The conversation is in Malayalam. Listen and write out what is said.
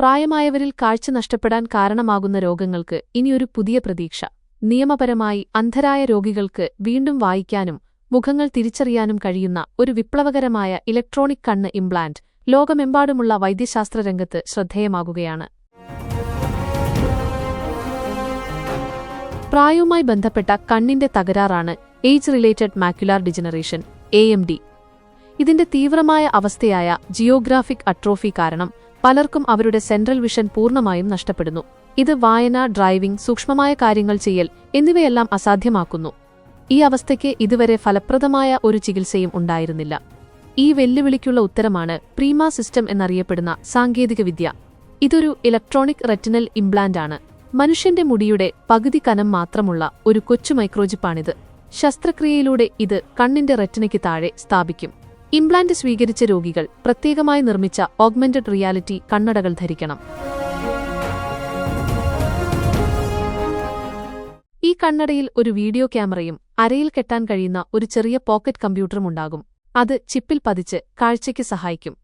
പ്രായമായവരിൽ കാഴ്ച നഷ്ടപ്പെടാൻ കാരണമാകുന്ന രോഗങ്ങൾക്ക് ഇനിയൊരു പുതിയ പ്രതീക്ഷ. നിയമപരമായി അന്ധരായ രോഗികൾക്ക് വീണ്ടും വായിക്കാനും മുഖങ്ങൾ തിരിച്ചറിയാനും കഴിയുന്ന ഒരു വിപ്ലവകരമായ ഇലക്ട്രോണിക് കണ്ണ് ഇംപ്ലാന്റ് ലോകമെമ്പാടുമുള്ള വൈദ്യശാസ്ത്ര രംഗത്ത് ശ്രദ്ധേയമാകുകയാണ്. പ്രായവുമായി ബന്ധപ്പെട്ട കണ്ണിന്റെ തകരാറാണ് age related macular degeneration A M D. ഇതിന്റെ തീവ്രമായ അവസ്ഥയായ ജിയോഗ്രാഫിക് അട്രോഫി കാരണം പലർക്കും അവരുടെ സെൻട്രൽ വിഷൻ പൂർണമായും നഷ്ടപ്പെടുന്നു. ഇത് വായന ഡ്രൈവിംഗ് സൂക്ഷ്മമായ കാര്യങ്ങൾ ചെയ്യൽ എന്നിവയെല്ലാം അസാധ്യമാക്കുന്നു. ഈ അവസ്ഥയ്ക്ക് ഇതുവരെ ഫലപ്രദമായ ഒരു ചികിത്സയും ഉണ്ടായിരുന്നില്ല. ഈ വെല്ലുവിളിക്കുള്ള ഉത്തരമാണ് പ്രീമ സിസ്റ്റം എന്നറിയപ്പെടുന്ന സാങ്കേതികവിദ്യ. ഇതൊരു ഇലക്ട്രോണിക് റെറ്റിനൽ ഇംപ്ലാന്റ് ആണ് മനുഷ്യന്റെ മുടിയുടെ പകുതി കനം മാത്രമുള്ള ഒരു കൊച്ചു മൈക്രോജിപ്പാണിത് ശസ്ത്രക്രിയയിലൂടെ ഇത് കണ്ണിന്റെ റെറ്റിനയ്ക്ക് താഴെ സ്ഥാപിക്കും. ഇംപ്ലാന്റ് സ്വീകരിച്ച രോഗികൾ പ്രത്യേകമായി നിർമ്മിച്ച ഓഗ്മെന്റഡ് റിയാലിറ്റി കണ്ണടകൾ ധരിക്കണം. ഈ കണ്ണടയിൽ ഒരു വീഡിയോ ക്യാമറയും അരയിൽ കെട്ടാൻ കഴിയുന്ന ഒരു ചെറിയ പോക്കറ്റ് കമ്പ്യൂട്ടറും ഉണ്ടാകും. അത് ചിപ്പിൽ പതിച്ച് കാഴ്ചയ്ക്ക് സഹായിക്കും.